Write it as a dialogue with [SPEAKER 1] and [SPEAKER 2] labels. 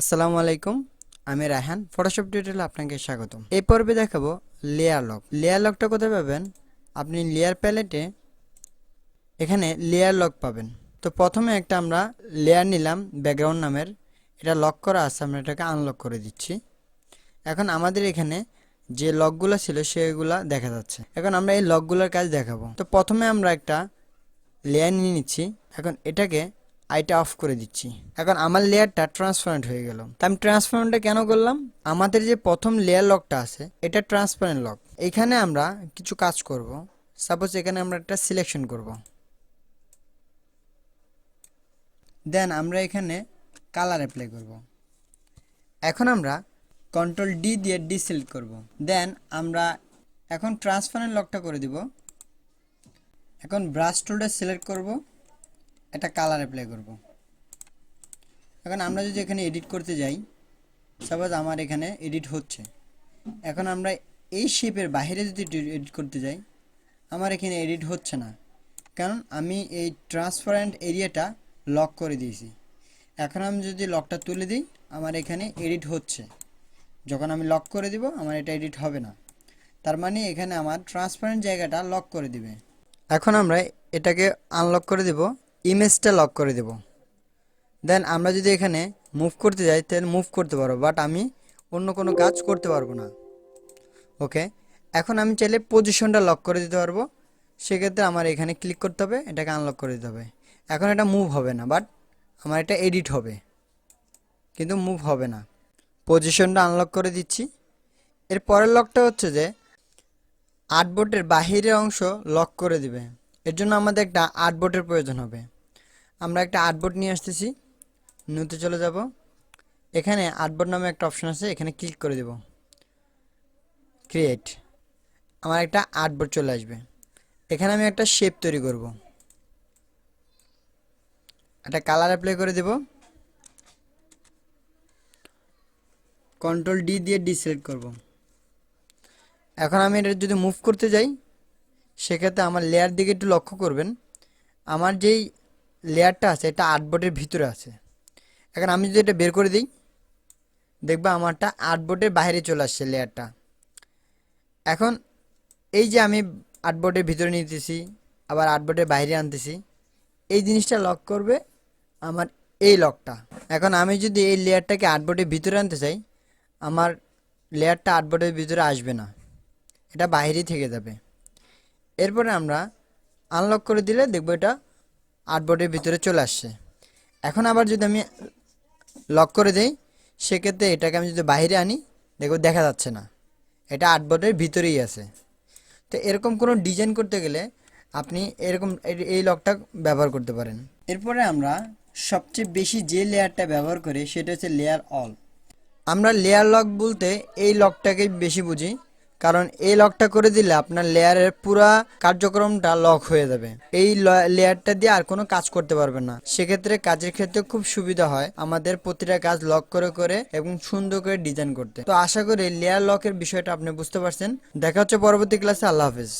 [SPEAKER 1] আসসালামু আলাইকুম, আমি রায়হান ফটোশপ টিউটোরিয়ালে আপনাকে স্বাগতম। এই পর্বে দেখাবো লেয়ার লক লেয়ার লকটা কোথায় পাবেন? আপনি লেয়ার প্যালেটে এখানে লেয়ার লক পাবেন। তো প্রথমে একটা আমরা লেয়ার নিলাম ব্যাকগ্রাউন্ড নামের। এটা লক করা আছে, আমরা এটাকে আনলক করে দিচ্ছি। এখন আমাদের এখানে যে লকগুলো ছিল সেগুলা দেখা যাচ্ছে। এখন আমরা এই লকগুলোর কাজ দেখাবো। তো প্রথমে আমরা একটা লেয়ার নিয়ে নিচ্ছি। এখন এটাকে আইটা অফ করে দিচ্ছি। এখন আমার লেয়ারটা ট্রান্সপারেন্ট হয়ে গেল। তা আমি ট্রান্সপারেন্টটা কেন করলাম? আমাদের যে প্রথম লেয়ার লকটা আছে, এটা ট্রান্সপারেন্ট লক। এখানে আমরা কিছু কাজ করব। সাপোজ এখানে আমরা একটা সিলেকশন করব। দেন আমরা এখানে কালার অ্যাপ্লাই করব। এখন আমরা কন্ট্রোল ডি দিয়ে ডিসিলেক্ট করব। দেন আমরা এখন ট্রান্সপারেন্ট লকটা করে দিব। এখন ব্রাশ টুলটা সিলেক্ট করব। একটা কালার অ্যাপ্লাই করব। এখন আমরা যদি এখানে এডিট করতে যাই সাপোজ আমার এখানে এডিট হচ্ছে। এখন আমরা এই শেপের বাইরে যদি এডিট করতে যাই, আমার এখানে এডিট হচ্ছে না। কারণ আমি এই ট্রান্সপারেন্ট এরিয়াটা লক করে দিয়েছি। এখন আমি যদি লকটা তুলে দিই, আমার এখানে এডিট হচ্ছে। যখন আমি লক করে দিব, আমার এটা এডিট হবে না। তার মানে এখানে আমার ট্রান্সপারেন্ট জায়গাটা লক করে দিবে। এখন আমরা এটাকে আনলক করে দেব। ইমেজটা লক করে দেব। দেন আমরা যদি এখানে মুভ করতে যাই তাহলে মুভ করতে পারব বাট আমি অন্য কোনো কাজ করতে পারব না। ওকে এখন আমি চাইলে পজিশনটা লক করে দিতে পারব। সেক্ষেত্রে আমার এখানে ক্লিক করতে হবে, এটাকে আনলক করে দিতে হবে। এখন এটা মুভ হবে না বাট আমার এটা এডিট হবে। কিন্তু মুভ হবে না। পজিশনটা আনলক করে দিচ্ছি। এর পরের লকটা হচ্ছে যে আর্টবোর্ডের বাহিরের অংশ লক করে দিবে। এর জন্য আমাদের একটা আর্টবোর্ডের প্রয়োজন হবে। আমরা একটা আর্টবোর্ড নিয়ে আসতেছি। নিউতে চলে যাব। এখানে আর্টবোর্ড নামে একটা অপশন আছে, এখানে ক্লিক করে দেব। ক্রিয়েট। আমার একটা আর্টবোর্ড চলে আসবে। এখানে আমি একটা শেপ তৈরি করব। একটা কালার অ্যাপ্লাই করে দেব। কন্ট্রোল ডি দিয়ে ডিসিলেক্ট করব। এখন আমি এটা যদি মুভ করতে যাই সেক্ষেত্রে আমার লেয়ার দিকে একটু লক্ষ্য করবেন। আমার যেই লেয়ারটা আছে, এটা আর্টবোর্ডের ভিতরে আছে। এখন আমি যদি এটা বের করে দিই, দেখবা আমারটা আর্টবোর্ডের বাইরে চলে আসছে লেয়ারটা এখন এই যে আমি আর্টবোর্ডের ভিতরে নিতেছি, আবার আর্টবোর্ডের বাইরে আনতেছি, এই জিনিসটা লক করবে আমার এই লকটা এখন আমি যদি এই লেয়ারটাকে আর্টবোর্ডের ভিতরে আনতে চাই, আমার লেয়ারটা আর্টবোর্ডের ভিতরে আসবে না। এটা বাইরেই থেকে যাবে। এরপরে আমরা আনলক করে দিলে দেখব এটা আর্টবোর্ডের ভিতরে চলে আসছে। এখন আবার যদি আমি লক করে দেই, সেক্ষেত্রে এটাকে আমি যদি বাইরে আনি, দেখব দেখা যাচ্ছে না। এটা আর্টবোর্ডের ভিতরেই আছে। তো এরকম কোনো ডিজাইন করতে গেলে আপনি এরকম এই- লকটা ব্যবহার করতে পারেন। এরপরে আমরা সবচেয়ে বেশি যে লেয়ারটা ব্যবহার করি, সেটা হচ্ছে লেয়ার অল আমরা লেয়ার লক বলতে এই লকটাকেই বেশি বুঝি। কারণ এই লকটা করে দিলে আপনার লেয়ারের পুরা কার্যক্রমটা লক হয়ে যাবে। এই লেয়ারটা দিয়ে আর কোনো কাজ করতে পারবে না। সেক্ষেত্রে কাজের ক্ষেত্রে খুব সুবিধা হয় আমাদের প্রতিটা কাজ লক করে করে এবং সুন্দর করে ডিজাইন করতে। তো আশা করি লেয়ার লকের বিষয়টা আপনি বুঝতে পারছেন। দেখা হচ্ছে পরবর্তী ক্লাসে আল্লাহ হাফেজ।